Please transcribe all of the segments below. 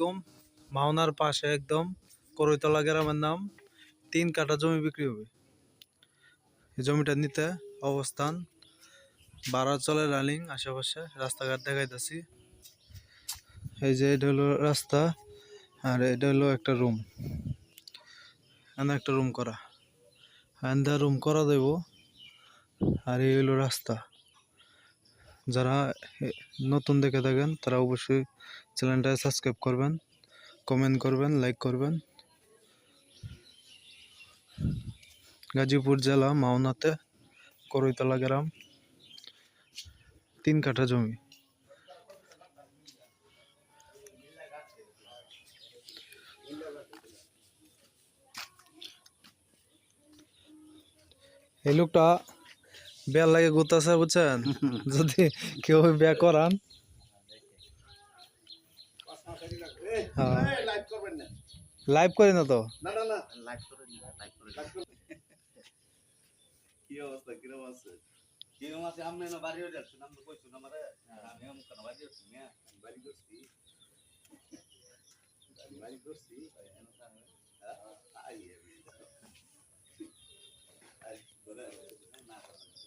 আলাইকুম মাওনার পাশে একদম। করইতলা গ্রামের নাম। তিন কাঠা জমি বিক্রি হবে। এই জমিটা নিতে অবস্থান। বারো চলে রানিং আশেপাশে। রাস্তাঘাট দেখাইতেছি। এই যে এটা হলো রাস্তা আর এটা হলো একটা রুম। এখানে একটা রুম করা। এখানে রুম করা দেব। আর এই হলো রাস্তা। যারা নতুন দেখে থাকেন, তারা অবশ্যই চ্যানেলটা সাবস্ক্রাইব করবেন কমেন্ট করবেন লাইক করবেন। গাজীপুর জেলা মাওনাতে করইতলা গ্রাম, তিন কাঠা জমি। এই লোকটা বেল লাগে গুতাছে বুঝছেন? যদি কেউ বিয়া করান। লাইভ করি না তো? কি অবস্থা কিরম আছে? কিরম আছে আমি না বাড়ি হয়ে যাচ্ছি নাম তো কইছো না আমারে আমি আমু কেন বাড়ি যাচ্ছি মিয়া বাড়ি করছি বাড়ি করছি আই আই বলে না আরে ভাই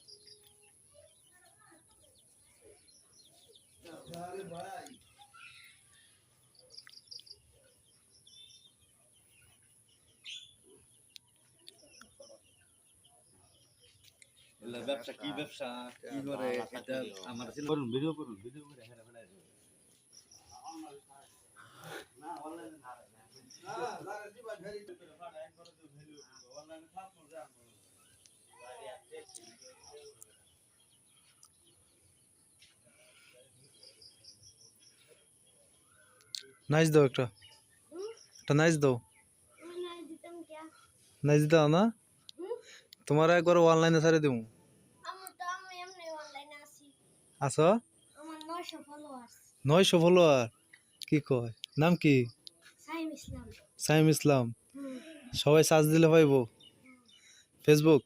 এলা ব্যবসা কি ব্যবসা? কি করে? এটা আমার করুন ভিডিও করুন ভিডিও করে না অনলাইনে না না লাগা দিবা ভেরি অনলাইন করে তো ভ্যালু অনলাইনে ফাস মো যা নাচ দাও একটা। একটা নাচ দাও। নাইস দাও না? তোমার একবার অনলাইনে ছাড়ে দিব আছো নয়শো ফলোয়ার কি কয়? নাম কি? সাইম ইসলাম। সবাই সাজ দিলে পাইব। ফেসবুক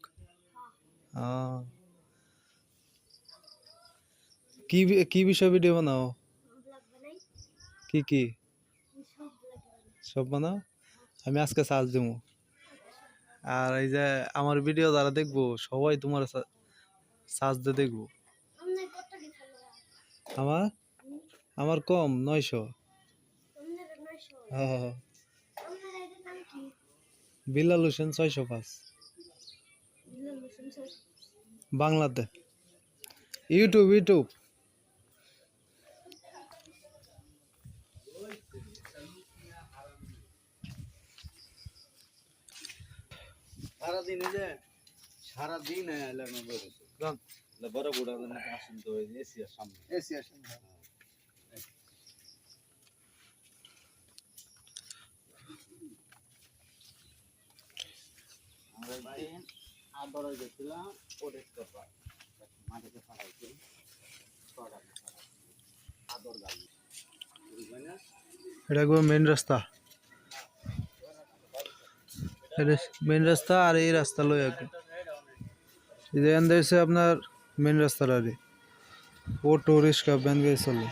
কি কি বিষয় ভিডিও বানাও? কি কি? সব বানাও, আমি আজকে চার্জ দেবো আর এই যে আমার ভিডিও যারা দেখব, সবাই তোমার চার্জ দিয়ে দেখব। আমার? আমার কম, নয়শো। আমনের 900 হ্যাঁ। আমনের আইডির বিলাল হোসেন ছয়শো পাঁচ। বাংলাতে। YouTube YouTube. সারা দিন এই যে সারা দিন এলা না বড় না আসুন তো এসিয়ার সামনে। এসিয়ার সামনে আদর গেছিলাম ওদের করবা মাটিতে ফাড়াইছি ছটা আদর গাড়ি এটা মেন রাস্তা। মেন রাস্তা আর এই রাস্তা লই একবার এই যে এখান থেকে হচ্ছে আপনার মেন রাস্তার আরে অটো রিক্সা ভ্যান গাড়ি চলে